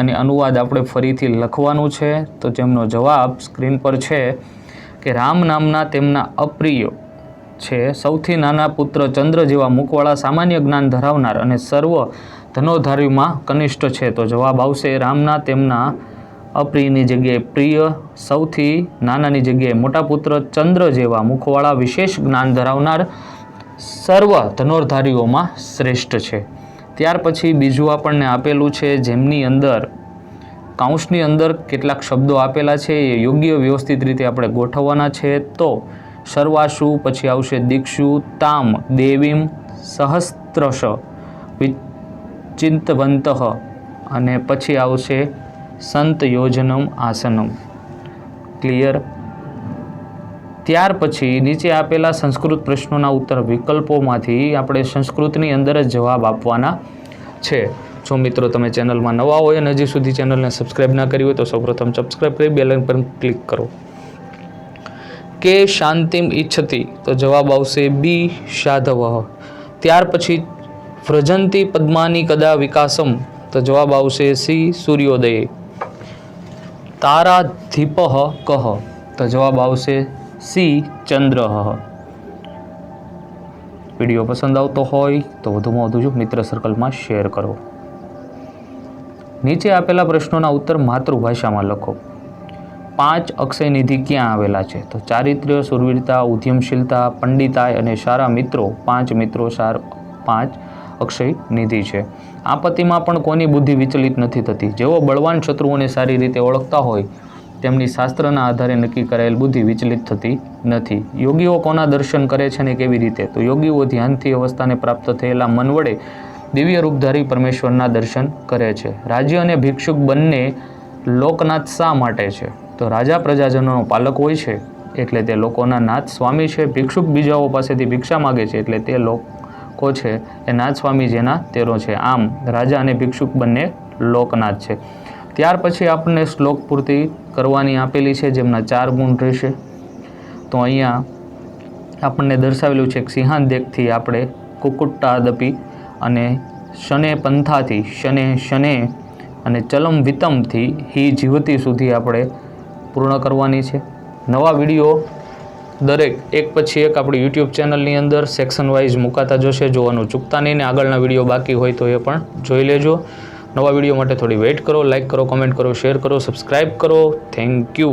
અને અનુવાદ આપણે ફરીથી લખવાનું છે. તો જેમનો જવાબ સ્ક્રીન પર છે કે રામ નામના તેમના અપ્રિય છે, સૌથી નાના પુત્ર ચંદ્ર જેવા મુખવાળા સામાન્ય જ્ઞાન ધરાવનાર અને સર્વ ધનોધારીમાં કનિષ્ઠ છે. તો જવાબ આવશે રામના તેમના અપ્રિયની જગ્યાએ પ્રિય, સૌથી નાનાની જગ્યાએ મોટા પુત્ર ચંદ્ર જેવા મુખવાળા વિશેષ જ્ઞાન ધરાવનાર સર્વ ધનોર્ધારીઓમાં શ્રેષ્ઠ છે. ત્યાર પછી બીજું આપણને આપેલું છે, જેમની અંદર કાઉન્સની અંદર કેટલાક શબ્દો આપેલા છે, એ યોગ્ય વ્યવસ્થિત રીતે આપણે ગોઠવવાના છે. તો સર્વાશુ પછી આવશે દીક્ષુ, તામ, દેવીમ, સહસ્ત્રશ, વિચિંતવંત, અને પછી આવશે સંત યોજનમ આસનમ. ક્લિયર? ત્યાર પછી નીચે આપેલા સંસ્કૃત પ્રશ્નોના ઉત્તર વિકલ્પોમાંથી આપણે સંસ્કૃતની અંદર જ જવાબ આપવાના છે. જો મિત્રો તમે ચેનલમાં નવા હોય અને હજી સુધી ચેનલને સબસ્ક્રાઇબ ના કરી હોય તો સૌપ્રથમ સબસ્ક્રાઇબ કરી, બેલ પર ક્લિક કરો. કે શાંતિમ ઈચ્છતી? તો જવાબ આવશે બી, સાધવ. ત્યાર પછી વ્રજંતી પદ્માની કદા વિકાસમ? તો જવાબ આવશે સી, સૂર્યોદય. તારાધીપ કહ તો જવાબ આવશે સી ચંદ્ર. વીડિયો પસંદ આવતો હોય તો વધુમાં વધુ જો મિત્ર સર્કલમાં શેર કરો. નીચે આપેલા પ્રશ્નોના ઉત્તર માતૃભાષામાં લખો. પાંચ અક્ષય નિધિ ક્યાં આવેલા છે? તો ચારિત્ર્ય, સુરવીરતા ઉદ્યમશીલતા પંડિતાય અને સારા મિત્રો પાંચ મિત્રો સાર પાંચ અક્ષય નિધિ છે. આપત્તિમાં પણ કોની બુદ્ધિ વિચલિત નથી થતી. જેઓ બળવાન શત્રુઓને સારી રીતે ઓળખતા હોય તેમની શાસ્ત્રના આધારે નક્કી કરાયેલ બુદ્ધિ વિચલિત થતી નથી. યોગીઓ કોના દર્શન કરે છે ને કેવી રીતે? તો યોગીઓ ધ્યાનથી અવસ્થાને પ્રાપ્ત થયેલા મન વડે દિવ્ય રૂપધારી પરમેશ્વરના દર્શન કરે છે. રાજ્ય અને ભિક્ષુક બંને લોકનાથ શા માટે છે? તો રાજા પ્રજાજનોનો પાલક હોય છે એટલે તે લોકોના નાથ સ્વામી છે. ભિક્ષુક બીજાઓ પાસેથી ભિક્ષા માગે છે એટલે તે લોકો છે એ નાથ સ્વામી જેના તેરો છે. આમ રાજા અને ભિક્ષુક બંને લોકનાથ છે. ત્યાર પછી આપણને શ્લોક પૂર્તિ કરવાની આપેલી છે, જેમના ચાર ગુણ રહેશે. તો અહીંયા આપણને દર્શાવેલું છે કે સિંહાન દેખથી આપણે કુકુટ્ટાદપી અને શને પંથાથી શને શને અને ચલમ વિતમથી હી જીવતી સુધી આપણે પૂર્ણ કરવાની છે. નવા વીડિયો દરેક એક પછી એક આપણી યુટ્યુબ ચેનલની અંદર સેક્શન વાઇઝ મુકાતા જશે. જોવાનું ચૂકતા નહીં ને આગળના વીડિયો બાકી હોય તો એ પણ જોઈ લેજો. નવા વીડિયો માટે થોડી વેઇટ કરો લાઇક કરો કોમેન્ટ કરો શેર કરો સબસ્ક્રાઈબ કરો. Thank you